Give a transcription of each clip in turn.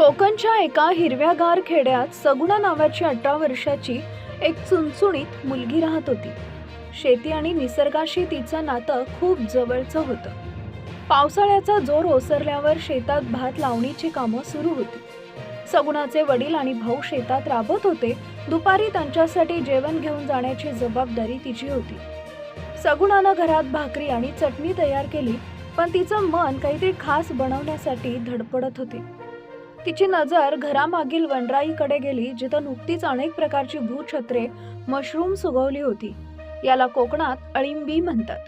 कोकणच्या एका हिरव्यागार खेड्यात सगुणा नावाची अठरा वर्षाची एक चुणचुणीत मुलगी राहत होती. शेती आणि निसर्गाशी तिचं नातं खूप जवळचं होतं. पावसाळ्याचा जोर ओसरल्यावर शेतात भात लावणीची कामं सुरू होती. सगुणाचे वडील आणि भाऊ शेतात राबत होते. दुपारी त्यांच्यासाठी जेवण घेऊन जाण्याची जबाबदारी तिची होती. सगुणानं घरात भाकरी आणि चटणी तयार केली पण तिचं मन काहीतरी खास बनवण्यासाठी धडपडत होते. तिची नजर घरामागील वनराईकडे गेली जिथं नुकतीच अनेक प्रकारची भूछत्रे मशरूम सुगवली होती. याला कोकणात अळिंबी म्हणतात.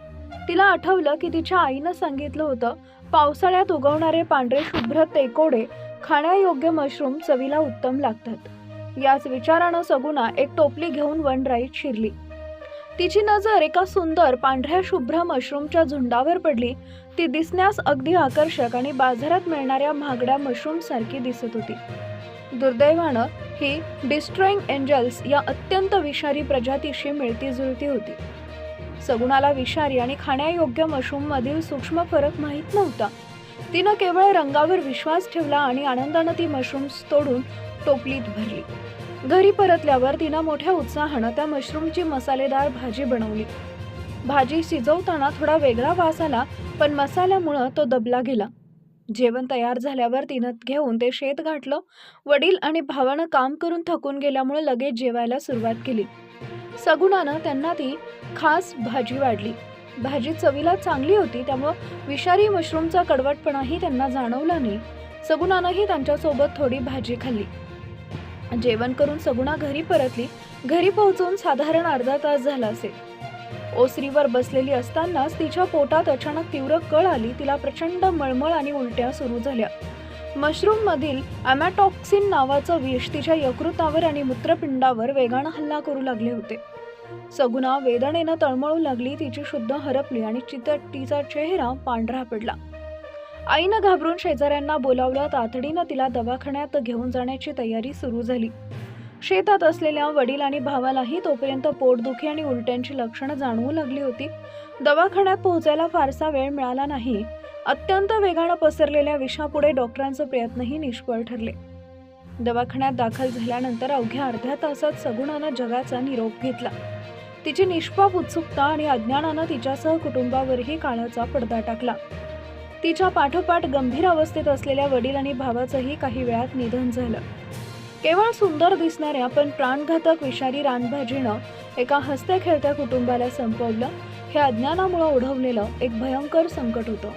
तिला आठवलं की तिच्या आईनं सांगितलं होतं पावसाळ्यात उगवणारे पांढरे शुभ्र तेकोडे खाण्यायोग्य मशरूम चवीला उत्तम लागतात. याच विचारानं सगुना एक टोपली घेऊन वनराईत शिरली. तिची नजर एका सुंदर पांढऱ्या शुभ्र मशरूमच्या झुंडावर पडली. ती दिसण्यास अगदी आकर्षक आणि बाजारात मिळणाऱ्या महागड्या मशरूम सारखी दिसत होती. दुर्दैवानं ही डिस्ट्रॉईंग एंजल्स या अत्यंत विषारी प्रजातीशी मिळती जुळती होती. सगुणाला विषारी आणि खाण्यायोग्य मशरूम मधील सूक्ष्म फरक माहीत नव्हता. तिनं केवळ रंगावर विश्वास ठेवला आणि आनंदानं ती मशरूम्स तोडून टोपलीत भरली. घरी परतल्यावर तिनं मोठ्या उत्साहानं त्या मशरूमची मसालेदार भाजी बनवली. भाजी शिजवताना थोडा वेगळा वास आला पण मसाल्यामुळं तो दबला गेला. जेवण तयार झाल्यावर तिनं घेऊन ते शेत गाठलं. वडील आणि भावानं काम करून थकून गेल्यामुळे लगेच जेवायला सुरुवात केली. सगुणानं त्यांना ती खास भाजी वाढली. भाजी चवीला चांगली होती त्यामुळं विषारी मशरूमचा कडवटपणाही त्यांना जाणवला नाही. सगुणानंही त्यांच्यासोबत थोडी भाजी खाल्ली. जेवण करून सगुणा घरी परतली. घरी पोहोचून साधारण अर्धा तास झाला असेल. ओसरीवर बसलेली असतानाच तिच्या पोटात अचानक तीव्र कळ आली. तिला प्रचंड मळमळ आणि उलट्या सुरू झाल्या. मशरूम मधील अमॅटॉक्सिन नावाचं विष तिच्या यकृतावर आणि मूत्रपिंडावर वेगानं हल्ला करू लागले होते. सगुना वेदनेनं तळमळू लागली. तिची शुद्ध हरपली आणि चित तिचा चेहरा पांढरा पडला. आईनं घाबरून शेजाऱ्यांना बोलावलं तातडीनं तिला दवाखान्यात घेऊन जाण्याची तयारी सुरू झाली. शेतात असलेल्या वडील आणि भावालाही तोपर्यंत पोटदुखी आणि उलट्यांची लक्षणं जाणवू लागली होती. दवाखान्यात पोहोचायला फारसा वेळ मिळाला नाही. अत्यंत वेगानं पसरलेल्या विषापुढे डॉक्टरांचे प्रयत्नही निष्फळ ठरले. दवाखान्यात दाखल झाल्यानंतर अवघ्या अर्ध्या तासात सगुणानं जगाचा निरोप घेतला. तिची निष्पाप उत्सुकता आणि अज्ञानानं तिच्यासह कुटुंबावरही काळाचा पडदा टाकला. तिच्या पाठोपाठ गंभीर अवस्थेत असलेल्या वडील आणि भावाचंही काही वेळात निधन झालं. केवळ सुंदर दिसणाऱ्या पण प्राणघातक विषारी रानभाजीनं एका हसत्या खेळत्या कुटुंबाला संपवलं. हे अज्ञानामुळे ओढवलेलं एक भयंकर संकट होतं.